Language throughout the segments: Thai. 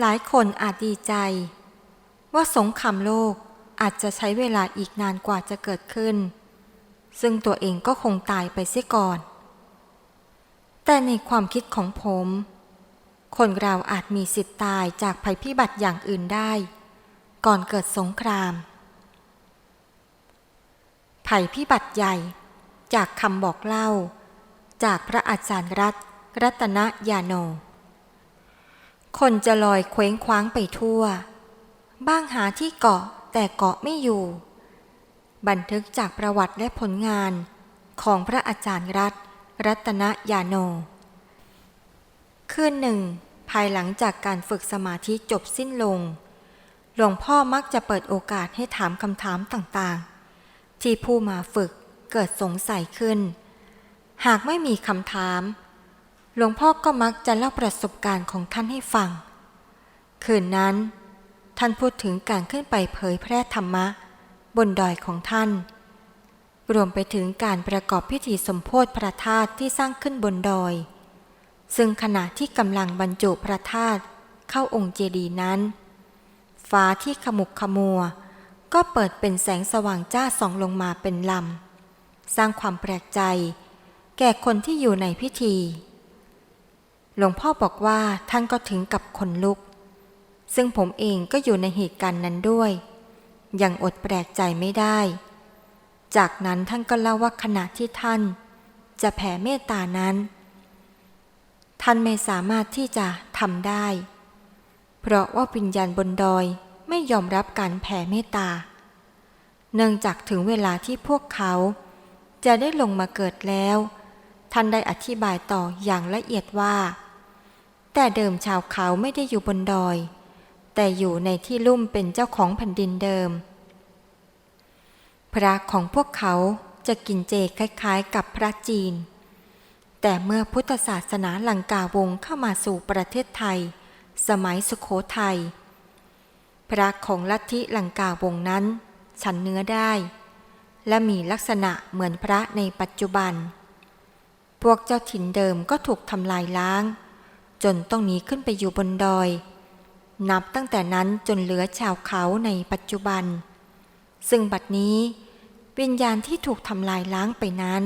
หลายคนอาจดีใจ ว่าสงครามโลกอาจจะใช้เวลาอีกนานกว่าจะเกิดขึ้น ซึ่งตัวเองก็คงตายไปเสียก่อน แต่ในความคิดของผม คนเราอาจมีสิทธิ์ตายจากภัยพิบัติอย่างอื่นได้ ก่อนเกิดสงคราม ภัยพิบัติใหญ่จากคำบอกเล่า จากพระอาจารย์รัตน์รัตนยาโน คนจะลอยเคว้งคว้างไปทั่ว บ้างหาที่เกาะแต่เกาะไม่อยู่ บันทึกจากประวัติและผลงานของพระอาจารย์รัตน์รัตนยาโน คืนหนึ่ง ภายหลังจากการฝึกสมาธิจบสิ้นลง หลวงพ่อมักจะเปิดโอกาสให้ถามคำถามต่างๆ ที่ผู้มาฝึกเกิดสงสัยขึ้น หากไม่มีคำถาม หลวงพ่อก็มักจะเล่าประสบการณ์ของท่านให้ฟัง คืนนั้น ท่านพูดถึงการขึ้นไปเผยแพร่ธรรมะ บนดอยของท่าน รวมไปถึงการประกอบพิธีสมโพธิพระธาตุที่สร้างขึ้นบนดอย ซึ่งขณะที่กำลังบรรจุพระธาตุเข้าองค์เจดีย์นั้น ฟ้าที่ขมุกขมัว ก็เปิดเป็นแสงสว่างจ้าส่องลงมาเป็นลำ สร้างความแปลกใจ แก่คนที่อยู่ในพิธี หลวงพ่อบอกว่าท่านก็ถึงกับขนลุก ซึ่งผมเองก็อยู่ในเหตุการณ์นั้นด้วย ยังอดแปลกใจไม่ได้ จากนั้นท่านก็เล่าว่าขณะที่ท่าน จะแผ่เมตตานั้น ท่านไม่สามารถที่จะทำได้ เพราะว่าวิญญาณบนดอยไม่ยอมรับการแผ่เมตตา เนื่องจากถึงเวลาที่พวกเขา จะได้ลงมาเกิดแล้วท่านได้อธิบายต่ออย่างละเอียดว่า แต่เดิมชาวเขาไม่ได้อยู่บนดอย แต่อยู่ในที่ลุ่มเป็นเจ้าของแผ่นดินเดิม พระของพวกเขาจะกินเจคล้ายๆ กับพระจีน แต่เมื่อพุทธศาสนาลังกาวงเข้ามาสู่ประเทศไทย สมัยสุขโขทยัยพระของลัทธิลังกาวงนั้น ฉันเนื้อได้ และมีลักษณะเหมือนพระในปัจจุบัน พวกเจ้าถิ่นเดิมก็ถูกทำลายล้าง จนต้องหนีขึ้นไปอยู่บนดอย นับตั้งแต่นั้นจนเหลือชาวเขาในปัจจุบัน ซึ่งบัดนี้ วิญญาณที่ถูกทำลายล้างไปนั้น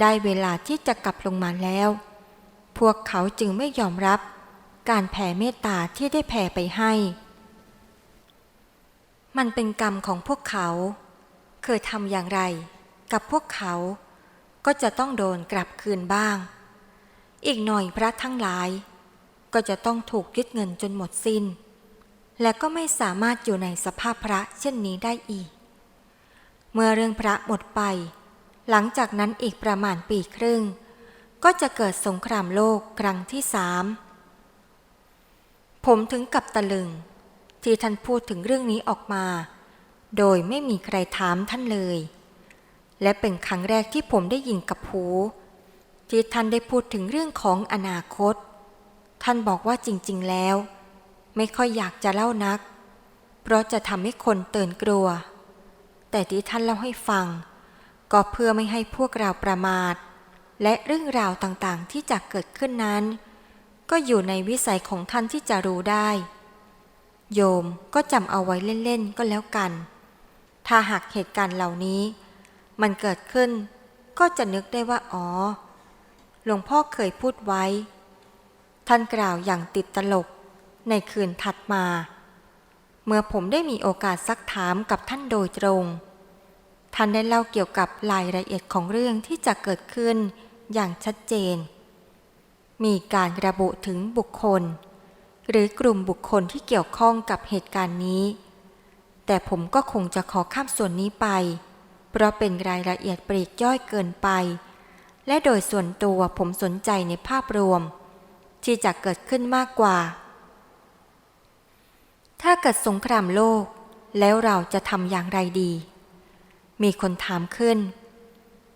ได้เวลาที่จะกลับลงมาแล้ว พวกเขาจึงไม่ยอมรับการแผ่เมตตาที่ได้แผ่ไปให้ มันเป็นกรรมของพวกเขา เคยทำอย่างไร กับพวกเขาก็จะต้องโดนกลับคืนบ้าง อีกหน่อยพระทั้งหลาย ก็จะต้องถูกยึดเงินจนหมดสิน้น และก็ไม่สามารถอยู่ในสภาพพระเช่นนี้ได้อีก เมื่อเรื่องพระหมดไป หลังจากนั้นอีกประมาณปีครึ่ง ก็จะเกิดสงครามโลกครั้งที่สามผมถึงกับตะลึง ที่ท่านพูดถึงเรื่องนี้ออกมา โดยไม่มีใครถามท่านเลย และเป็นครั้งแรกที่ผมได้ยินกับหู ที่ท่านได้พูดถึงเรื่องของอนาคต ท่านบอกว่าจริง ๆ แล้ว ไม่ค่อยอยากจะเล่านัก เพราะจะทำให้คนเตือนกลัว แต่ที่ท่านเล่าให้ฟัง ก็เพื่อไม่ให้พวกเราประมาท และเรื่องราวต่างๆที่จะเกิดขึ้นนั้น ก็อยู่ในวิสัยของท่านที่จะรู้ได้ โยมก็จำเอาไว้เล่น ๆ ก็แล้วกัน ถ้าหากเหตุการณ์เหล่านี้ มันเกิดขึ้นก็จะนึกได้ว่าอ๋อ หลวงพ่อเคยพูดไว้ ท่านกล่าวอย่างติดตลกในคืนถัดมา เมื่อผมได้มีโอกาสซักถามกับท่านโดยตรง ท่านได้เล่าเกี่ยวกับรายละเอียดของเรื่องที่จะเกิดขึ้นอย่างชัดเจน มีการระบุถึงบุคคล หรือกลุ่มบุคคลที่เกี่ยวข้องกับเหตุการณ์นี้ แต่ผมก็คงจะขอข้ามส่วนนี้ไป เพราะเป็นรายละเอียดปลีกย่อยเกินไป และโดยส่วนตัวผมสนใจในภาพรวม ที่จะเกิดขึ้นมากกว่า ถ้าเกิดสงครามโลกแล้วเราจะทำอย่างไรดี มีคนถามขึ้น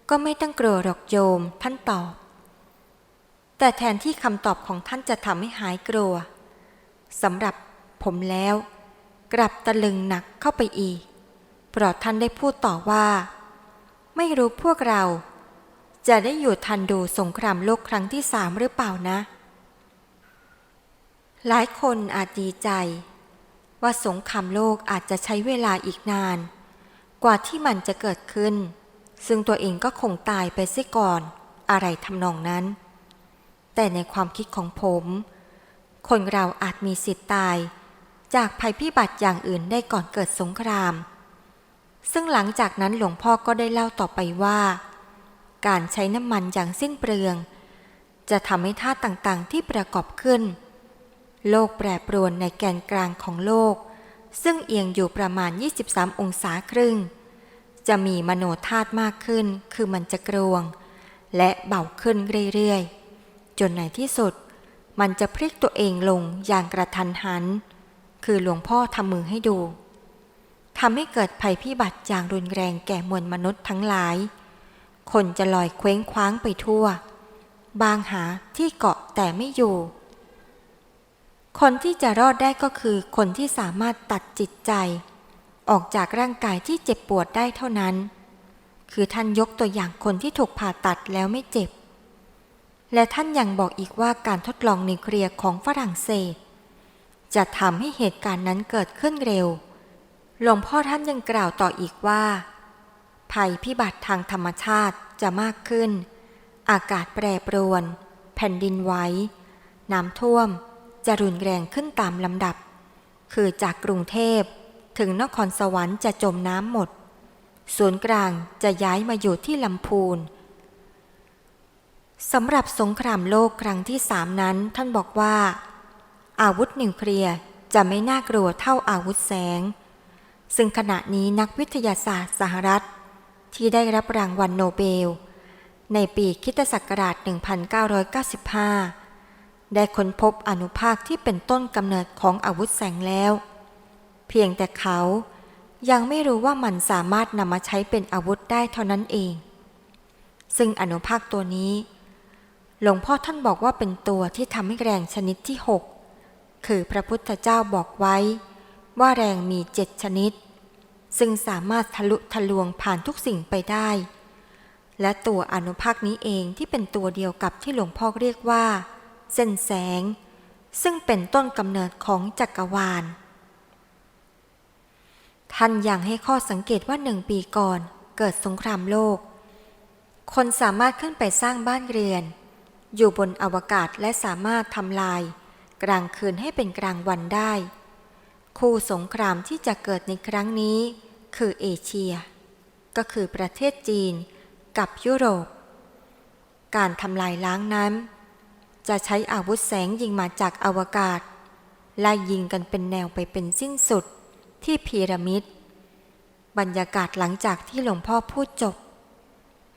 ก็ไม่ต้องกลัวหรอกโยมท่านตอบ แต่แทนที่คำตอบของท่านจะทำให้หายกลัวสำหรับผมแล้ว กลับตะลึงหนักเข้าไปอีก เพราะท่านได้พูดต่อว่า ไม่รู้พวกเรา จะได้อยู่ทันดูสงครามโลกครั้งที่สามหรือเปล่านะ หลายคนอาจดีใจ ว่าสงครามโลกอาจจะใช้เวลาอีกนาน กว่าที่มันจะเกิดขึ้น ซึ่งตัวเองก็คงตายไปเสียก่อนอะไรทำนองนั้น แต่ในความคิดของผม คนเราอาจมีสิทธิ์ตาย จากภัยพิบัติอย่างอื่นได้ก่อนเกิดสงคราม ซึ่งหลังจากนั้นหลวงพ่อก็ได้เล่าต่อไปว่า การใช้น้ำมันอย่างสิ้นเปลือง จะทำให้ธาตุต่างๆ ที่ประกอบขึ้น โลกแปรปรวนในแกนกลางของโลก ซึ่งเอียงอยู่ประมาณ 23 องศาครึ่ง จะมีมโนธาตุมากขึ้น คือมันจะกรวง และเบาขึ้นเรื่อยๆ จนในที่สุด มันจะพลิกตัวเองลงอย่างกระทันหัน คือหลวงพ่อทำมือให้ดูทำให้เกิดภัยพิบัติอย่างรุนแรงแก่มวลมนุษย์ทั้งหลาย คนจะลอยเคว้งคว้างไปทั่ว บางหาที่เกาะแต่ไม่อยู่ คนที่จะรอดได้ก็คือคนที่สามารถตัดจิตใจ ออกจากร่างกายที่เจ็บปวดได้เท่านั้น คือท่านยกตัวอย่างคนที่ถูกผ่าตัดแล้วไม่เจ็บ และท่านยังบอกอีกว่าการทดลองนิวเคลียร์ของฝรั่งเศส จะทำให้เหตุการณ์นั้นเกิดขึ้นเร็วหลวงพ่อท่านยังกล่าวต่ออีกว่า ภัยพิบัติทางธรรมชาติจะมากขึ้น อากาศแปรปรวน แผ่นดินไหว น้ำท่วม จะรุนแรงขึ้นตามลำดับ คือจากกรุงเทพถึงนครสวรรค์จะจมน้ำหมด ศูนย์กลางจะย้ายมาอยู่ที่ลำพูนสำหรับสงครามโลกครั้งที่สามนั้นท่านบอกว่า อาวุธนิวเคลียร์จะไม่น่ากลัวเท่าอาวุธแสง ซึ่งขณะนี้นักวิทยาศาสตร์สหรัฐ ที่ได้รับรางวัลโนเบล ในปีคิตศักราช 1995 ได้ค้นพบอนุภาคที่เป็นต้นกำเนิดของอาวุธแสงแล้ว เพียงแต่เขายังไม่รู้ว่ามันสามารถนำมาใช้เป็นอาวุธได้เท่านั้นเอง ซึ่งอนุภาคตัวนี้ หลวงพ่อท่านบอกว่าเป็นตัวที่ทำให้แรงชนิดที่หกคือพระพุทธเจ้าบอกไว้ ว่าแรงมีเจ็ดชนิด ซึ่งสามารถทะลุทะลวงผ่านทุกสิ่งไปได้ และตัวอนุภาคนี้เองที่เป็นตัวเดียวกับที่หลวงพ่อเรียกว่า เส้นแสง ซึ่งเป็นต้นกำเนิดของจักรวาล ท่านยังให้ข้อสังเกตว่าหนึ่งปีก่อนเกิดสงครามโลก คนสามารถขึ้นไปสร้างบ้านเรือน อยู่บนอวกาศและสามารถทำลาย กลางคืนให้เป็นกลางวันได้ คู่สงครามที่จะเกิดในครั้งนี้ คือเอเชีย ก็คือประเทศจีนกับยุโรป การทำลายล้างนั้น จะใช้อาวุธแสงยิงมาจากอวกาศไล่ยิงกันเป็นแนวไปเป็นสิ้นสุดที่พีระมิด บรรยากาศหลังจากที่หลวงพ่อพูดจบ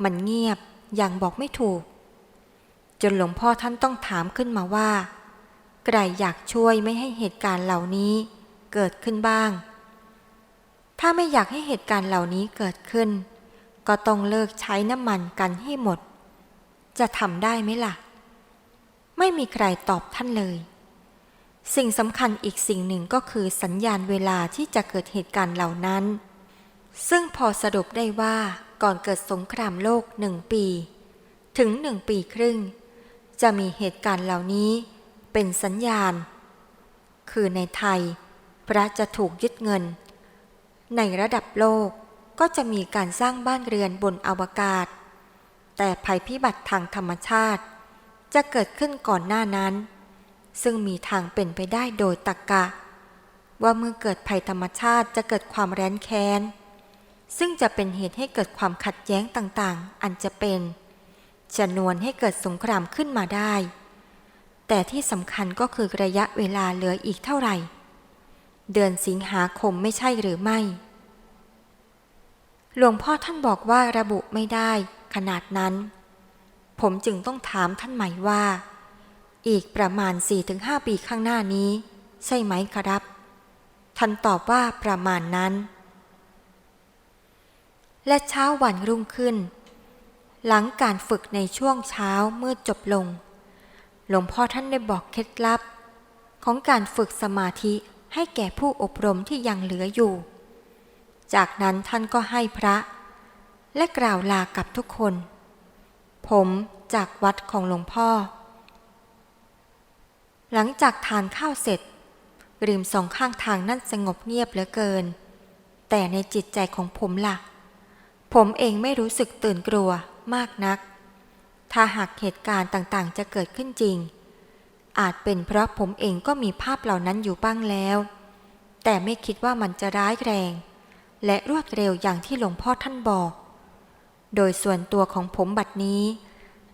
มันเงียบอย่างบอกไม่ถูก จนหลวงพ่อท่านต้องถามขึ้นมาว่า ใครอยากช่วยไม่ให้เหตุการณ์เหล่านี้เกิดขึ้นบ้าง ถ้าไม่อยากให้เหตุการณ์เหล่านี้เกิดขึ้น ก็ต้องเลิกใช้น้ำมันกันให้หมด จะทำได้ไหมล่ะ ไม่มีใครตอบท่านเลย สิ่งสำคัญอีกสิ่งหนึ่งก็คือสัญญาณเวลาที่จะเกิดเหตุการณ์เหล่านั้น ซึ่งพอสรุปได้ว่าก่อนเกิดสงครามโลกหนึ่งปี ถึงหนึ่งปีครึ่ง จะมีเหตุการณ์เหล่านี้เป็นสัญญาณ คือในไทย พระจะถูกยึดเงิน ในระดับโลกก็จะมีการสร้างบ้านเรือนบนอวกาศ แต่ภัยพิบัติทางธรรมชาติ จะเกิดขึ้นก่อนหน้านั้น ซึ่งมีทางเป็นไปได้โดยตรกกะ ว่าเมื่อเกิดภัยธรรมชาติจะเกิดความแร้นแค้น ซึ่งจะเป็นเหตุให้เกิดความขัดแย้งต่างๆ อันจะเป็นชนวนให้เกิดสงครามขึ้นมาได้ แต่ที่สำคัญก็คือระยะเวลาเหลืออีกเท่าไหร่ เดือนสิงหาคมไม่ใช่หรือไม่ หลวงพ่อท่านบอกว่าระบุไม่ได้ขนาดนั้น ผมจึงต้องถามท่านใหม่ว่า อีกประมาณ 4-5 ปีข้างหน้านี้ ใช่ไหมครับ ท่านตอบว่าประมาณนั้น และเช้าวันรุ่งขึ้น หลังการฝึกในช่วงเช้าเมื่อจบลง หลวงพ่อท่านได้บอกเคล็ดลับ ของการฝึกสมาธิ ให้แก่ผู้อบรมที่ยังเหลืออยู่ จากนั้นท่านก็ให้พระ และกล่าวลากับทุกคน ผมจากวัดของหลวงพ่อ หลังจากทานข้าวเสร็จ ริมสองข้างทางนั่นสงบเงียบเหลือเกิน แต่ในจิตใจของผมล่ะ ผมเองไม่รู้สึกตื่นกลัวมากนัก ถ้าหากเหตุการณ์ต่างๆ จะเกิดขึ้นจริง อาจเป็นเพราะผมเองก็มีภาพเหล่านั้นอยู่บ้างแล้ว แต่ไม่คิดว่ามันจะร้ายแรง และรวดเร็วอย่างที่หลวงพ่อท่านบอก โดยส่วนตัวของผมบัดนี้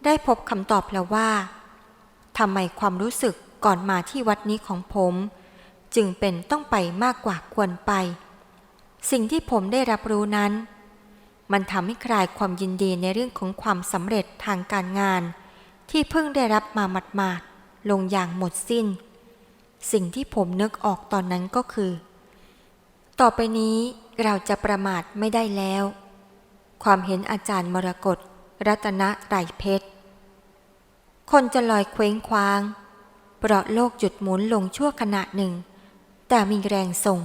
ได้พบคำตอบแล้วว่าทำไมความรู้สึกก่อนมาที่วัดนี้ของผม จึงเป็นต้องไปมากกว่าควรไป สิ่งที่ผมได้รับรู้นั้น มันทำให้คลายความยินดีในเรื่องของความสำเร็จทางการงาน ที่เพิ่งได้รับมาหมาดๆ ลงอย่างหมดสิ้น สิ่งที่ผมนึกออกตอนนั้นก็คือ ต่อไปนี้เราจะประมาทไม่ได้แล้ว ความเห็นอาจารย์มรกตรัตนไตรเพชร คนจะลอยเคว้งคว้าง เพราะโลกหยุดหมุนลงชั่วขณะหนึ่ง แต่มีแรงส่ง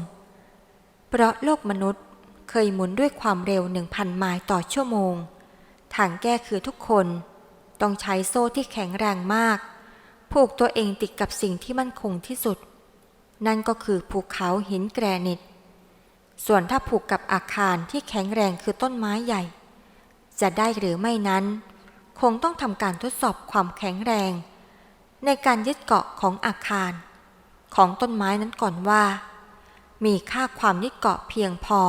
เพราะโลกมนุษย์เคยหมุนด้วยความเร็ว1,000ไมล์ต่อชั่วโมง ทางแก้คือทุกคน ต้องใช้โซ่ที่แข็งแรงมาก ผูกตัวเองติดกับสิ่งที่มั่นคงที่สุด นั่นก็คือภูเขาหินแกรนิต ส่วนถ้าผูกกับอาคารที่แข็งแรงคือต้นไม้ใหญ่ จะได้หรือไม่นั้น คงต้องทำการทดสอบความแข็งแรง ในการยึดเกาะของอาคาร ของต้นไม้นั้นก่อนว่า มีค่าความยึดเกาะเพียงพอ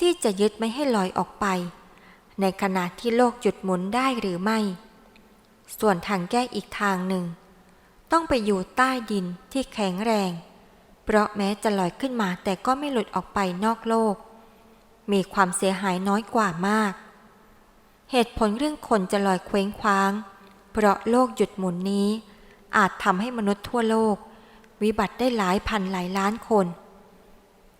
ที่จะยึดไม่ให้ลอยออกไป ในขณะที่โลกหยุดหมุนได้หรือไม่ ส่วนทางแก้อีกทางหนึ่ง ต้องไปอยู่ใต้ดินที่แข็งแรง เพราะแม้จะลอยขึ้นมาแต่ก็ไม่หลุดออกไปนอกโลก มีความเสียหายน้อยกว่ามาก เหตุผลเรื่องคนจะลอยเคว้งคว้าง เพราะโลกหยุดหมุนนี้ อาจทำให้มนุษย์ทั่วโลก วิบัติได้หลายพันหลายล้านคน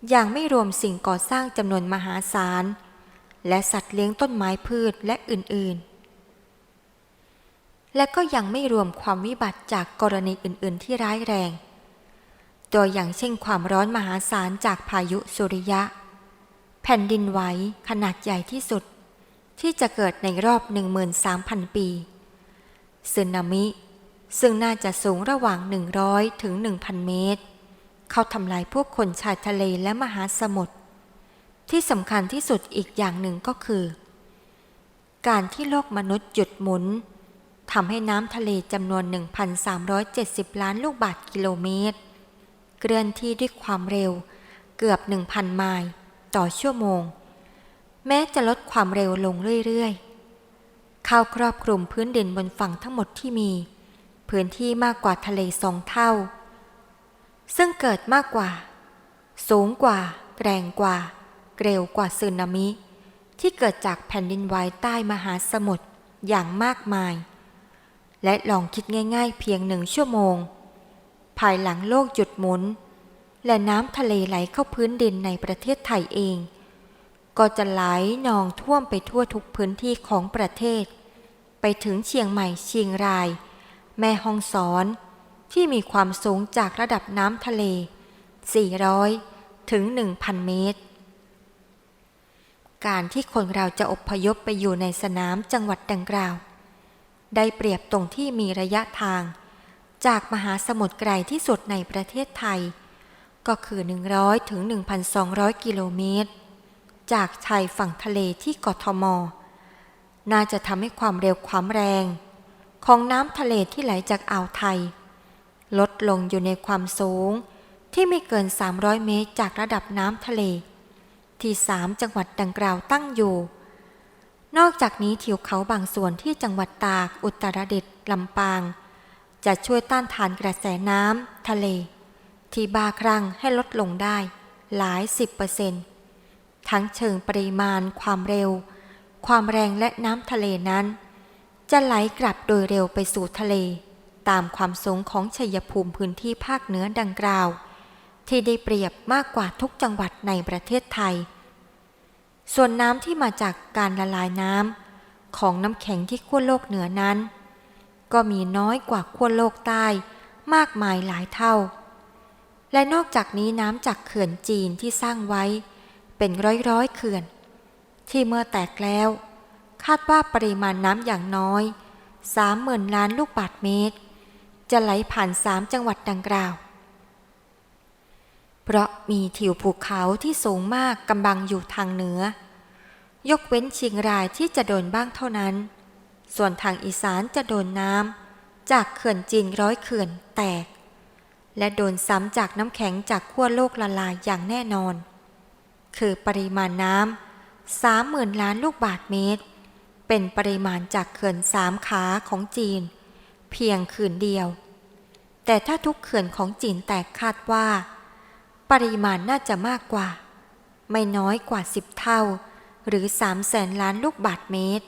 อย่างไม่รวมสิ่งก่อสร้างจำนวนมหาศาลและสัตว์เลี้ยงต้นไม้พืชและอื่นๆ และก็ยังไม่รวมความวิบัติจากกรณีอื่น ๆ ที่ร้ายแรง ตัวอย่างเช่นความร้อนมหาศาลจากพายุสุริยะ แผ่นดินไหวขนาดใหญ่ที่สุด ที่จะเกิดในรอบ 13,000 ปีสึนามิ ซึ่งน่าจะสูงระหว่าง 100 ถึง 1,000 เมตร เขาทำลายพวกคนชายทะเลและมหาสมุทรที่สำคัญที่สุดอีกอย่างหนึ่งก็คือ การที่โลกมนุษย์หยุดหมุน ทำให้น้ำทะเลจำนวน 1,370 ล้านลูกบาศก์กิโลเมตร เคลื่อนที่ด้วยความเร็ว เกือบ 1,000 ไมล์ต่อชั่วโมง แม้จะลดความเร็วลงเรื่อยๆ เข้าครอบคลุมพื้นดินบนฝั่งทั้งหมดที่มี พื้นที่มากกว่าทะเลสองเท่า ซึ่งเกิดมากกว่า สูงกว่า แรงกว่า เร็วกว่าสึนามิ ที่เกิดจากแผ่นดินไหวใต้มหาสมุทรอย่างมากมาย และลองคิดง่าย ๆ เพียงหนึ่งชั่วโมง ภายหลังโลกหยุดหมุน และน้ำทะเลไหลเข้าพื้นดินในประเทศไทยเอง ก็จะไหลนองท่วมไปทั่วทุกพื้นที่ของประเทศ ไปถึงเชียงใหม่เชียงราย แม่ฮ่องสอน ที่มีความสูงจากระดับน้ำทะเล 400 ถึง 1,000 เมตร การที่คนเราจะอพยพไปอยู่ในสนามจังหวัดดังกล่าว ได้เปรียบตรงที่มีระยะทาง จากมหาสมุทรไกลที่สุดในประเทศไทย ก็คือ 100 ถึง 1,200 กิโลเมตร จากชายฝั่งทะเลที่กทม น่าจะทำให้ความเร็วความแรง ของน้ำทะเลที่ไหลจากอ่าวไทย ลดลงอยู่ในความสูงที่ไม่เกิน 300 เมตรจากระดับน้ำทะเล ที่สามจังหวัดดังกล่าวตั้งอยู่ นอกจากนี้ทิวเขาบางส่วนที่จังหวัดตาก อุตรดิตถ์ลำปาง จะช่วยต้านทานกระแสน้ำทะเล ที่บาครั้งให้ลดลงได้หลายสิบเปอร์เซ็นต์ทั้งเชิงปริมาณ ความเร็ว ความแรงและน้ำทะเลนั้น จะไหลกลับโดยเร็วไปสู่ทะเล ตามความสูงของชัยภูมิพื้นที่ภาคเหนือดังกล่าว ที่ได้เปรียบมากกว่าทุกจังหวัดในประเทศไทย ส่วนน้ำที่มาจากการละลายน้ำของน้ำแข็งที่ขั้วโลกเหนือนั้น ก็มีน้อยกว่าขั้วโลกใต้มากมายหลายเท่า และนอกจากนี้น้ำจากเขื่อนจีนที่สร้างไว้ เป็นร้อยๆเขื่อน ที่เมื่อแตกแล้ว คาดว่าปริมาณน้ำอย่างน้อย30,000ล้านลูกบาศก์เมตร จะไหลผ่านสามจังหวัดดังกล่าว เพราะมีทิวภูเขาที่สูงมากกำบังอยู่ทางเหนือ ยกเว้นเชียงรายที่จะโดนบ้างเท่านั้น ส่วนทางอีสานจะโดนน้ำจากเขื่อนจีนร้อยเขื่อนแตก และโดนซ้ำจากน้ำแข็งจากขั้วโลกละลายอย่างแน่นอน คือปริมาณน้ำสามหมื่นล้านลูกบาทเมตร เป็นปริมาณจากเขื่อนสามขาของจีน เพียงคืนเดียว แต่ถ้าทุกเขื่อนของจีนแตกคาดว่า ปริมาณน่าจะมากกว่า ไม่น้อยกว่าสิบเท่า หรือสามแสนล้านลูกบาทเมตร